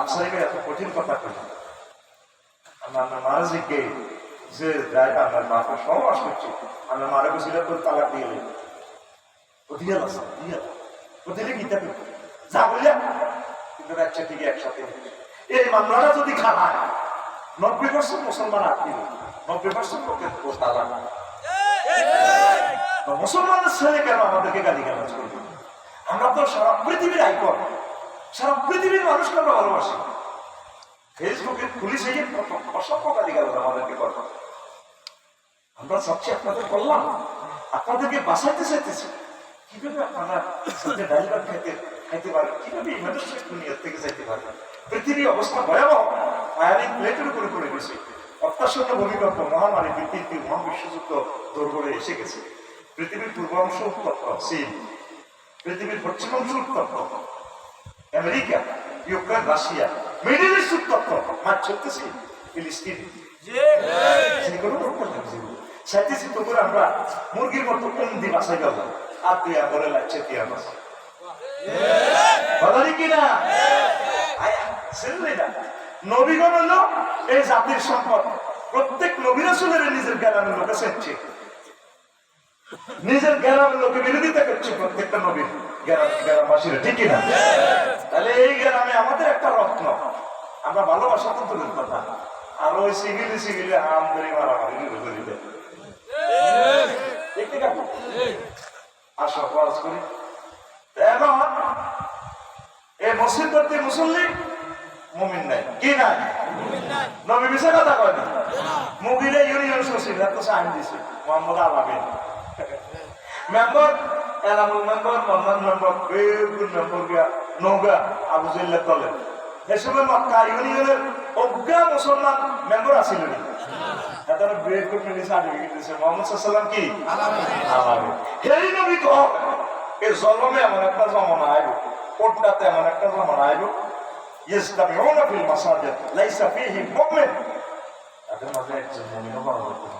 আফসারিকে এত কঠিন কথা কই আমরা মহারাজিকে যে যাই আপনার মাকে সহবাস করছি আমরা মারা গেছিল তো তালাক দিয়ে দাস দিয়ে গীতা যা কিন্তু আচ্ছা ঠিক একসাথে এই মামলাটা যদি খায় নব্বই পার্সেন্ট মুসলমান আপনি নব্বই পার্সেন্ট লোকের তালাক। মুসলমানের ছেলে কেন আমাদেরকে গালি গালাজ করবে? আমরা তো সারা পৃথিবীর আইকন। সারা পৃথিবীর মানুষকে আমরা ভালোবাসি। ফেসবুকে পুলিশ এই অসংখ্য আমাদেরকে করে আমরা চাচ্ছি আপনাদের বললাম আপনাদেরকে বাঁচাইতে চাইতেছি। কীভাবে আপনারা সাথে ডাইভার খাইতে খাইতে পারেন? কীভাবে এই দুনিয়ার থেকে পৃথিবীর অবস্থা ভয়াবহ। ফায়ারিং প্লেটের উপরে পড়ে গেছে। অত্যাশন্য ভূমিকম্প, মহামারী বৃত্তি মহা বিশ্বযুদ্ধ দৌড় এসে গেছে। পৃথিবীর পূর্ব অংশ উত্তপ্ত পৃথিবীর পশ্চিম অংশ উত্তপ্ত। America Ukraine Russia middle east উত্তপ্ত চলতেছে ফিলিস্তিন। তো করে আমরা মুরগির মতো কোন দি বাসায় গেল লাগছে বলারি কিনা? শুনলি না। নবীগণ হলো এই জাতির সম্পদ। প্রত্যেক নবীরা শুনে নিজের গ্রামের লোকে সেচ্ছে নিজের গ্রামের লোকে বিরোধিতা করছে প্রত্যেকটা নবীর। গ্রামবাসীরা ঠিকই না? তাহলে এই গ্রামে আমাদের একটা রত্ন। আমরা ভালোবাসা তো দূরের কথা। আর ওই সিভিলে সিভিলে হাম ধরে মারামারি ধরে দেয় দেখতে কাকু আসো ওয়াজ করি। এখন এই মসজিদ করতে মুসল্লি মুমিন নাই। কি নাই? নবী মিশা কথা কয় না? মুগিরে ইউনিয়ন সচিব, এত সাইন দিছে। Mohammad Alamin member Enamul member Mannan member বেগুন মেম্বার গিয়া নৌগা আবু জিল্লা তলে এই সময় মক্কা ইউনিয়নের অজ্ঞা মুসলমান মেম্বার আছিল নি তারা বিয়ে করে নিয়ে সার্টিফিকেট দিয়েছে মোহাম্মদ সাল্লাম কি আলামিন হেই নবী তো এই জলমে এমন একটা জমানা আইব কোটটাতে এমন একটা জমানা আইব يجتمعون في المساجد ليس فيهم مؤمن তাদের মাঝে একজন মুমিনও পাওয়া যেত না।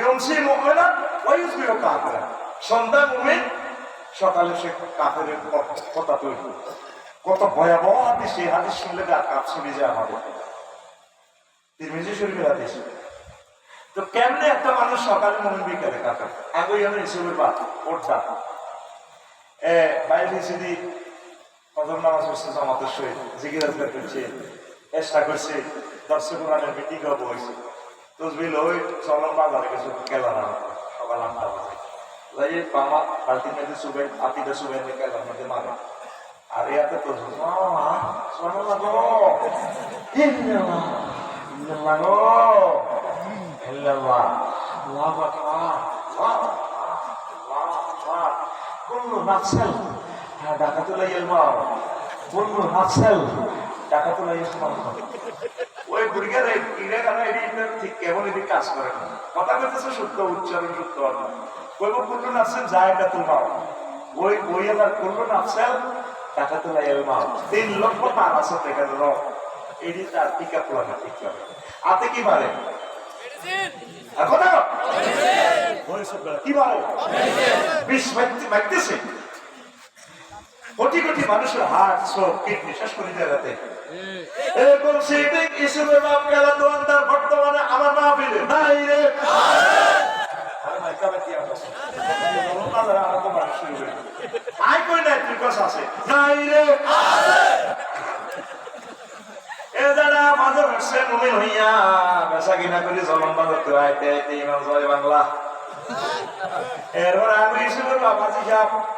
ইউমসি মুমিনা ওয়া কাফেরা। সন্ধ্যা মুমিন সকালে সে কাফের কথা তৈরি কত ভয়াবহ হাদিস সেই হাদিস শুনলে গা কাপ ছুটে যায় তিরমিজি শরীফের হাদিস। তো কেমনে একটা মানুষ সকালে মুমিন বিকালে কাফের? আগে হিসেবে বা ওঠা এ, বাইরে হিসেবে পড়ছে জামাতের সহিত, জিকির করছে চেষ্টা করছে দর্শক মিটিং হব হয়েছে তসবিল হই চলো বাজারে কিছু কেলা না সকাল আটটা বাজে যাই বাবা বালতির মধ্যে সুবে আতিটা সুবে কেলার মধ্যে মারে আর এতে তসবিল শোনো না গো ইন্নাল্লাহ গো ইল্লাল্লাহ আল্লাহু আকবার আল্লাহু আকবার কুল্লু নাফসাল হাদাকাতুল ইলমা কুল্লু নাফসাল বন্ধু হাসেল ডাকাতুল ইসমার ওই বুড়িগার ইরে গানা এডি ঠিক কেমন এডি কাজ করে না। কথা কইতেছে শুদ্ধ উচ্চারণ শুদ্ধ অর্থ। কইব কুল্লু নাফসেল জায়গাতুল মাউত ওই ওই আবার কুল্লু নাফসেল ডাকাতুল ইলমার তিন লক্ষ তার আছে থেকে দিল এডি তার টিকা পোলা ঠিক করে। আতে কি মারে? এখন ওই সব কি মারে? বিষ মাইতেছে? কোটি কোটি মানুষের হার্ট স্ট্রোক কিডনি শেষ করে দেয় রাতে এরকম সেইদিন ইসুফের বাপ গেল দোয়ানদার বর্তমানে আমার মা ফিরে নাই রে। আই কই নাই তুই কস আছে? নাই রে। এ যারা মাঝে মুমিন হইয়া বেচা কিনা করি জলম বাজার তো আইতে আইতে ইমান জয় বাংলা। এরপর আমি ইসুফের বাবাজি সাহেব রাত বার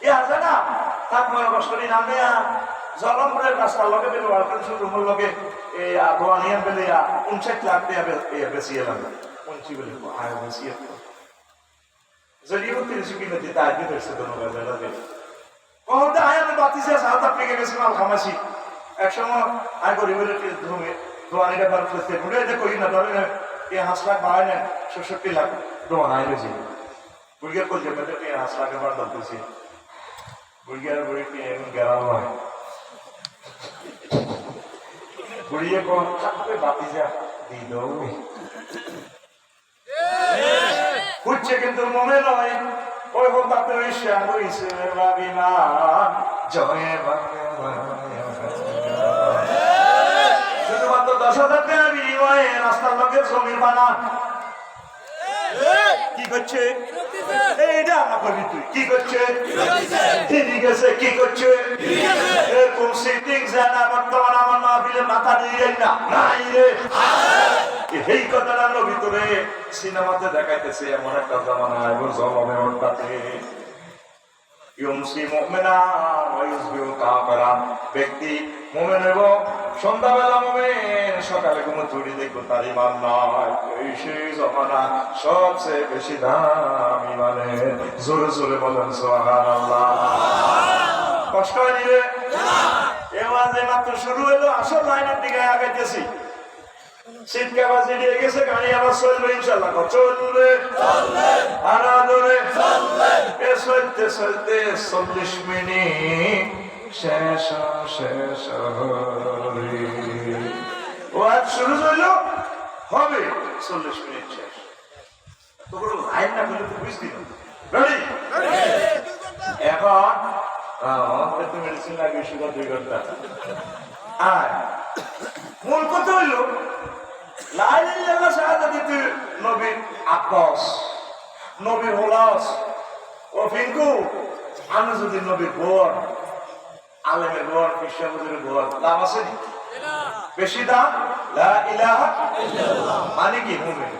এ না? তার মনে কষ্ট নি না নেয়া জলমপুরের রাস্তার লগে লগে। এই দোয়ানিয়ান বেলে উনষাট লাখ টাকা বেশি বেশি যদিও তিরিশ কখনটা আয় আমি বাতিছে সাউথ আফ্রিকা গেছি মাল খামাছি একসময় আয় করি ধুমে দোয়ানিটা বার করতে মুড়ে এটা করি না? এই হাঁস লাখ বাড়ায় না? ষষ্ঠি লাখ দোয়ান আয় বুড়িয়া করছে বুড়িয়ার বুড়ি এমন গেরাম হয় বুড়িয়ে কোন থাকবে বাতিজা দিল হচ্ছে কিন্তু মনে নয় ওই হোক আপনার ঈশ্বর হইছে ভাবিনা জয় শুধুমাত্র দশ হাজার টাকা বিনিময়ে রাস্তার লোকের জমি বানান কি করছে? এইটা না করবি তুই। কি করছে? ঠিক আছে কি করছে? এরকম সিটিং জানা বর্তমান আমার মাহফিলে মাথা দিয়ে না? নাই রে। এই কথাটা আমরা ভিতরে সিনেমাতে দেখাইতেছে এমন একটা জামানা এবং জলমে ওটাতে ইউমসি মুমিনা ওয়া ইউসবিহু কাফিরা ব্যক্তি মুমিন এবং সন্ধ্যাবেলা মুমিন সকালে ঘুম চুরি দেখো তার ইমান এই সেই জমানা সবচেয়ে বেশি দাম ইমানের জোরে জোরে বলেন সুবহানাল্লাহ। কষ্ট হয়নি রে এ মাঝে মাত্র শুরু হলো আসল লাইনের দিকে আগাইতেছি। শীতকে বাজি দিয়ে গেছে, গাড়ি আবার চলবে ইনশাল্লাহ। চলবে আরও ধরে এ চলতে চলতে চল্লিশ মিনিট শেষ শেষ ও আজ শুরু হইল? হবে, চল্লিশ মিনিট শেষ। তো কোনো লাইন না করলে তো বুঝতি না এখন একটু মেডিসিন লাগবে সুগার দুই ঘণ্টা। আর মূল কথা হইল লাইল্লাহ শাহাদাতিতে নবীর আব্বাস নবীর হোলাস, ও ফিঙ্কু, আমি যদি নবীর বোন আলেমের বোন কৃষ্ণবুদের বোন লাভ আছে? বেশি দাম? লা মানে কি মুমিন?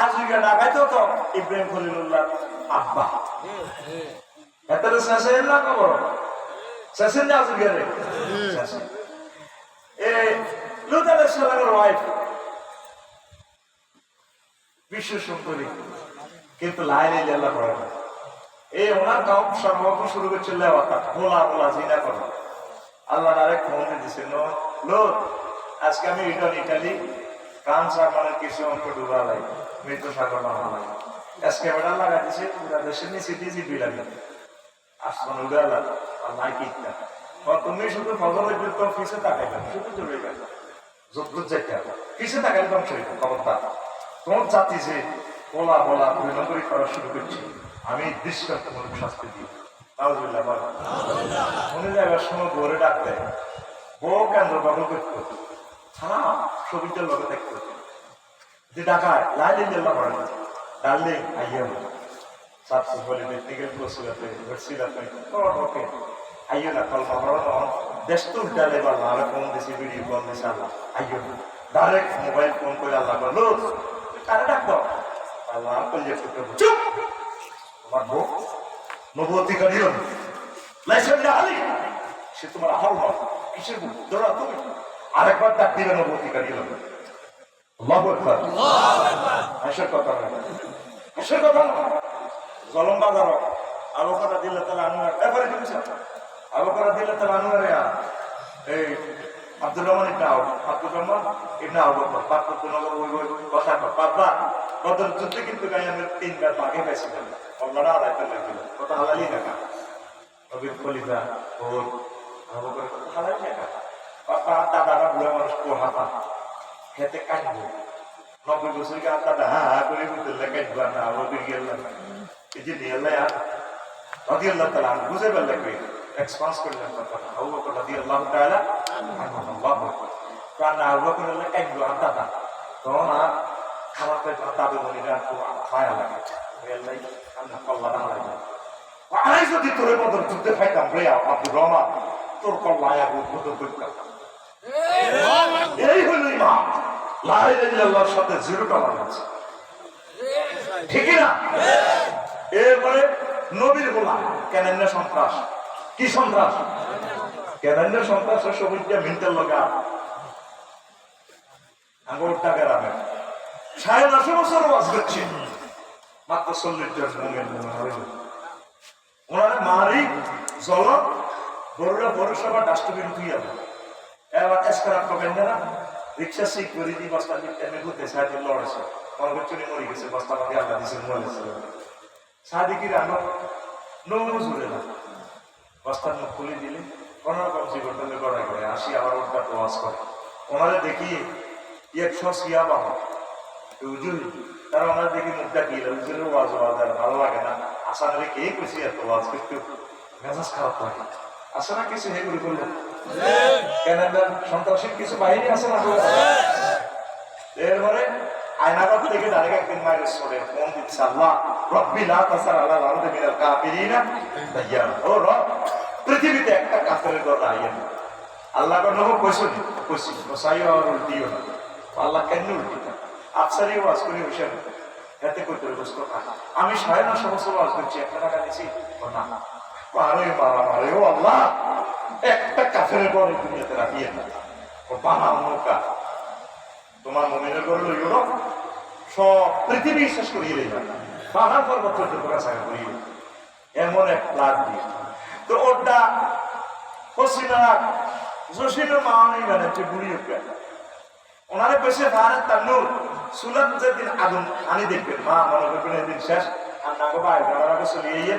আজ উইগা ডাকাইতো তো ইব্রাহিম খলিলুল্লাহ আব্বা। এত শেষের না খবর? শেষের না আজ রে এ, লুত আলাইহিস সালামের বিশ্ব সুন্দরী কিন্তু লাইলে আল্লাহ পড়ে না। এই ওনার কাউ সর্বপ্রথম শুরু করছে লেওয়াটা ভোলা ভোলা জিনা করা। আল্লাহ আরেক ফোন দিছে নো লোক আজকে আমি রিটার্ন ইটালি কান সাগরের কিছু অঙ্ক ডুবা লাই মৃত্যু সাগর লাই আজকে বেড়া লাগা দিছে, পুরা দেশের নিচে ডিজি বিলামি আসমান উড়ালা আর নাই কিটটা তুমি শুধু ফজলের যুদ্ধ অফিসে তাকাইবা, শুধু জড়ে গেল। যোগ্য যেটা কিসে তাকাইলে ধ্বংস হইব, খবরদার। তোমার জাতি যে বলা বলা পরিণতি করা শুরু করছে, আমি দৃষ্টান্তমূলক শাস্তি দিই। বলো। মনে যাবার সময় ঘরে ডাকতে বউ কেন্দ্র দখল করতো ছাড়া ছবিটার লগে দেখতো যে ডাকায় লাইলে জেলা পড়ে না। ডার্লিং আইয়া সাকসেসফুলি টেকনিক্যাল প্রসিলাতে ভর্সিলাতে তোর ওকে আইও না কলমা পড়ানো দেশ তো ডালে বা আরে ফোন দিছি ভিডিও ফোন দিছি, আল্লাহ। আইও না। ডাইরেক্ট মোবাইল ফোন করে আল্লাহ বলো কারে। ডাক আল্লাহ কলিয়া ফুটে চুপ। তোমার বউ নবতী করিও লাইসেন্স আলি সে তোমার আহল নয় কিসের বউ? ধরো তুমি। আরেকবার ডাক দিবে নবতী করিও আল্লাহু আকবার। হাসের কথা না। হাসের কথা না। জলম বাজার। আলো করা দিলে তাহলে আনুয়ার এবারে আলো করা দিলে তাহলে আনুয়ারে এই আব্দুর রহমান ইবনে আউফ, আব্দুর রহমান ইবনে আউফ পাত্র নগর ওই ওই কথা কর বাবা বদর যুদ্ধে কিন্তু গায়ে আমি তিনবার বাগে পাইছিলাম অন্যরা আলাইতে লাগছিল কথা হালালি না নবীর খলিফা ওর আবু বকর কথা হালালি না বাবা দাদারা বুড়া মানুষ পোহাতা খেতে কাটবো নব্বই বছর কে দাদা, হা হা, করে বুঝতে কাটবো না, আবু গেলাম এই যে নিয়ে আর রাজি আল্লাহ তালা বুঝে পারলে কই এক্সপান্স করলেন কথা আবু বকর রাজি আল্লাহ তাআলা আল্লাহ আকবার কারণ আবু বকর আল্লাহ কাইলো আর দাদা তখন আর খারাপ হয়ে তাদের মনে খুব মায়া লাগে আল্লাহ আল্লাহ কল্লা না আড়াই যদি তোরে মতো যুদ্ধে ফাইতাম রে আব্দুর রহমান তোর কল্লায় উদ্ভূত করতাম এই হলো ইমাম লাইল্লাহর সাথে জিরো টলার আছে না এরপরে নবীর গোলাম কেন সন্ত্রাস কি সন্ত্রাস কেন সন্ত্রাসের সবুজটা মিন্টের লগা। আঙ্গুর টাকা রাখে। সাড়ে নশো বছর বাস করছে মাত্র চল্লিশ জন ওনারা মারি জল বড়রা পৌরসভা ডাস্টবিন তুই যাবে এবার এসকার করবেন না রিক্সা সিক করে দি বস্তা এমনি ঘুরতে সাহায্য লড়েছে। করছে মরে গেছে, বস্তা আমাকে আল্লাহ দিছে মরেছে সাদিকি রান্না নৌনো জুড়ে না। বস্তার মুখ খুলে দিলে। কোন রকম জীবন গড়া করে, আসি আবার ওটা প্রবাস করে। ওনারা দেখি একশো সিয়া বাবা হুজুর, তারা ওনার দেখি মুখটা কি হুজুরের ওয়াজ ওয়াজ আর ভালো লাগে না। আশা রে কে খুশি এত ওয়াজ করতে? মেজাজ খারাপ লাগে। আসে না কিছু হেগুলি করল কেন সন্ত্রাসীর কিছু বাহিনী আছে না এরপরে আয়নাগর থেকে ডাইরেক্ট একদিন মায়ের সরে ফোন দিচ্ছে, আল্লাহ, রব্বি লা তাসার আল্লাহ আলাদা মিনাল কাফিরিনা ও রব। পৃথিবীতে একটা কাফেরের কথা আইয়া আল্লাহ কর নহ কইছো নি? কইছি বসাইও আর উল্টিও না। আল্লাহ কেন উল্টিটা আফসারি ওয়াজ করি, বসে এতে করতে বুঝতো না। আমি সাড়ে নশো বছর ওয়াজ করছি, একটা টাকা ও না। আরে বাবা, আরে ও আল্লাহ, একটা কাফের পরে দুনিয়াতে রাখিয়ে না ও বানাও নৌকা তোমার মমিনের করে লইও সব পৃথিবী শেষ করিয়ে দিল পাহাড় পর্বত তোরা সাগা করিয়ে এমন এক প্লাট দিয়ে। তো ওটা হসিনা জসিনের মা নেই মানে তুই বুড়ি উঠবে ওনারে পেশে ভারত তার নূর। সুলাত যেদিন আগুন আনি দেখবেন মা মনে করবেন এদিন শেষ। আর নাগো ভাই গাড়াকে চলিয়ে ইয়ে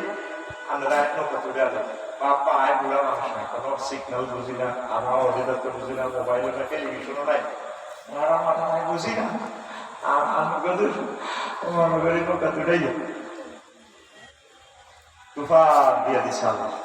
আমরা এক নৌকা তুলে আলো বাপা, আয় বুড়া না কোনো সিগন্যাল বুঝি না আবহাওয়া অধিদপ্তর বুঝি না মোবাইল না টেলিভিশনও নাই। ওনারা মাথা নাই বুঝি না। আর আমি গদুর মনে করি নৌকা তুলেই তুফান দিয়ে দিছে আল্লাহ।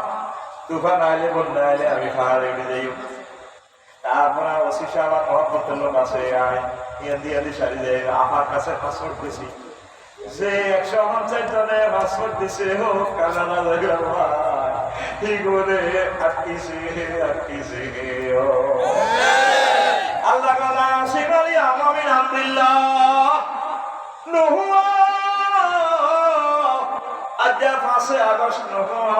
তুফান আইলে বন্যা আইলে আমি ফাহারে উঠে যাই। তারপর অশিসা আমার মহব্বতের লোক আছে আয় ইয়াদি ইয়াদি সারি যায় আমার কাছে পাসপোর্ট দিছি। যে একশো পঞ্চাশ জনে পাসপোর্ট দিছে হোক কানাডা জায়গা কি করে আটকিছে আটকিছে আল্লাহ কালা শিকারি আমামিন আলহামদুলিল্লাহ নুহুয়া। আজ পাঁচে আগস্ট, নুহুয়া।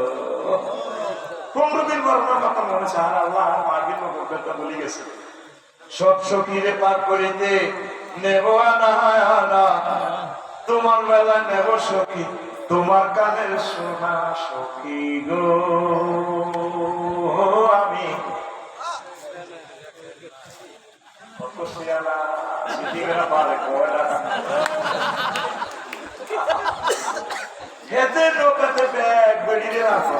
পনেরো দিন আর আল্লাহ কথা বলে গেছে। সব সখীরে পার করিতে নেব আনা আনা। তোমার বেলা নেব সখী, তোমার কানের সোনা সখী গো। আমি। হেতে নৌকাতে ব্যাগ বেরিয়ে রাখো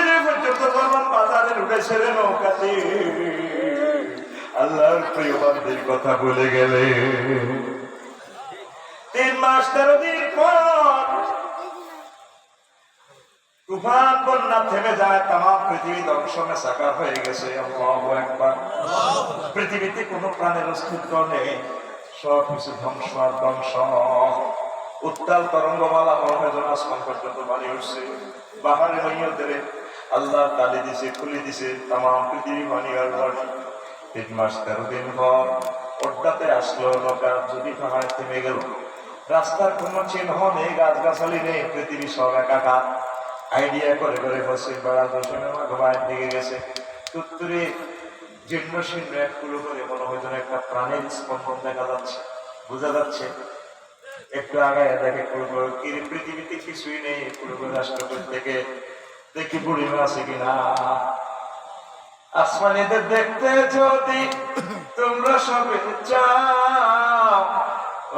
যখন বাজারে ঢুকেছে রে নৌকাতে। আল্লাহর প্রিয় কথা বলে গেলে। তিন মাস তেরো দিন পর তুফান, বন্যা থেমে যায় তাম পৃথিবী দংশনে সাকার হয়ে গেছে। একবার পৃথিবীতে কোনো প্রাণের অস্তিত্ব নেই। সব কিছু ধ্বংস আর ধ্বংস। উত্তাল তরঙ্গমালা মহাজন আসমান পর্যন্ত বাড়ি উঠছে। বাহারে মহিয়দের আল্লাহ তালি দিছে, খুলে দিছে তাম পৃথিবী পানি আর বাড়ি তিন মাস তেরো দিন পর ওটাতে আসলো নৌকা, যদি পাহাড় থেমে গেল। রাস্তার কোনো চিহ্ন নেই, গাছগাছালি নেই, পৃথিবী সব একাকার। আইডিয়া করে করে বসে বেড়া দর্শনে ঘুমায় দিকে গেছে। তুত্তুরে জীর্ণ শীর্ণ এক কুলো করে মনে হয় যেন একটা প্রাণের স্পন্দন দেখা যাচ্ছে, বোঝা যাচ্ছে। একটু আগায় দেখে কুলো করে কি পৃথিবীতে কিছুই নেই। কুলো করে রাষ্ট্রপতি থেকে দেখি বুড়িমা আছে কিনা। আসমানিদের দেখতে যদি তোমরা সবে চাও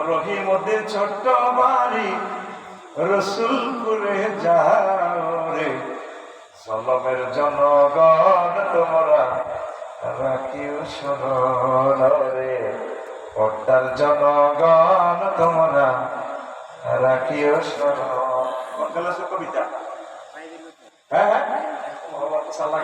রহিমদের ছোট্ট বাড়ি রসুলপুরে যাও রে। সলমের জনগণ তোমরা রাখিও স্মরণ রে। পর্দার জনগণ তোমরা রাখিও স্মরণ কবিতা। হ্যাঁ হ্যাঁ সাল্লাহ